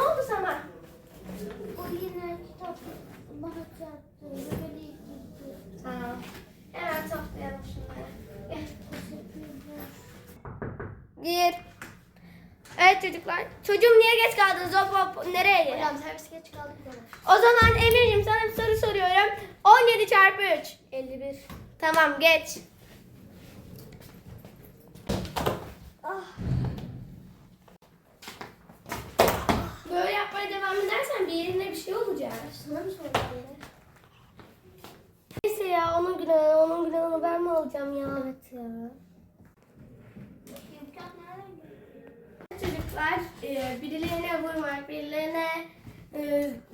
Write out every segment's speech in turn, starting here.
Ne oldu sana? O yine kitap bahçe Böyle gitti. Tamam. Hemen toplayalım şunları. Gel. Gir. Evet çocuklar. Çocuğum niye geç kaldınız? Hop hop nereye? Hocam servis geç kaldık. O zaman Emir'cim sana bir soru soruyorum. 17 çarpı 3. 51. Tamam geç. Ah. Yapmaya devam edersen bir yerine bir şey olacak. Sana mı yine? Neyse ya onun günahını, onun günahını ben mi alacağım ya? Evet ya. Çocuklar e, birilerine vurmak, birilerine e,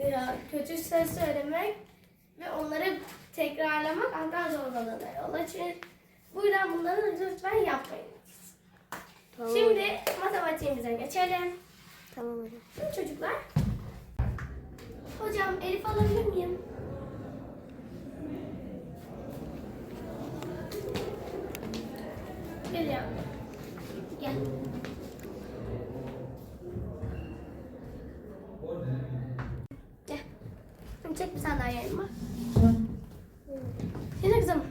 e, kötü söz söylemek ve onları tekrarlamak akran zorbalığına yol açıyor. Bu yüzden bunları lütfen yapmayın. Tamam. Şimdi matematiğimize geçelim. Tamam hocam. Şimdi çocuklar. Hocam Elif alabilir miyim? Gel ya. Gel. Gel. Çek bir sandalye elime. Şimdi kızım.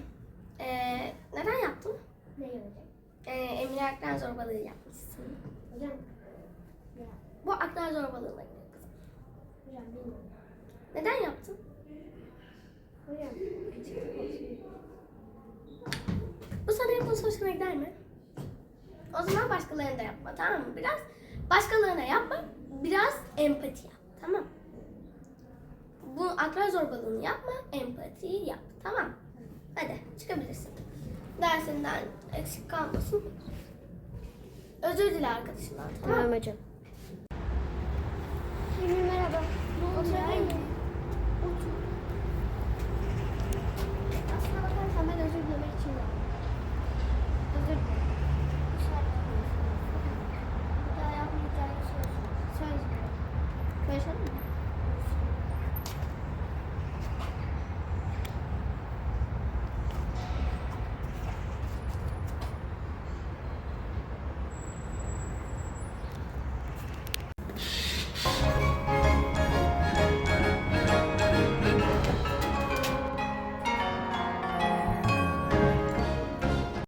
Eee neden yaptın? Ne olacak? Ee, Emine akran zorbalığı yapmışsın. Hocam. Bu akran zorbalığına bilmiyorum. Neden yaptın? Hocam. Bu sana yapılsa hoşuna gider mi? O zaman başkalarına da yapma tamam mı? Biraz başkalarına yapma, biraz empati yap tamam mı? Bu akran zorbalığını yapma, empatiyi yap tamam mı? Hadi çıkabilirsin. Dersinden eksik kalmasın. Özür dile arkadaşından tamam mı? Tamam hocam. Merhaba. Ne oldu ya? Otur. Aslına bakarsan ben özür dilemek için geldim. Özür dilerim. Dışarıda Bir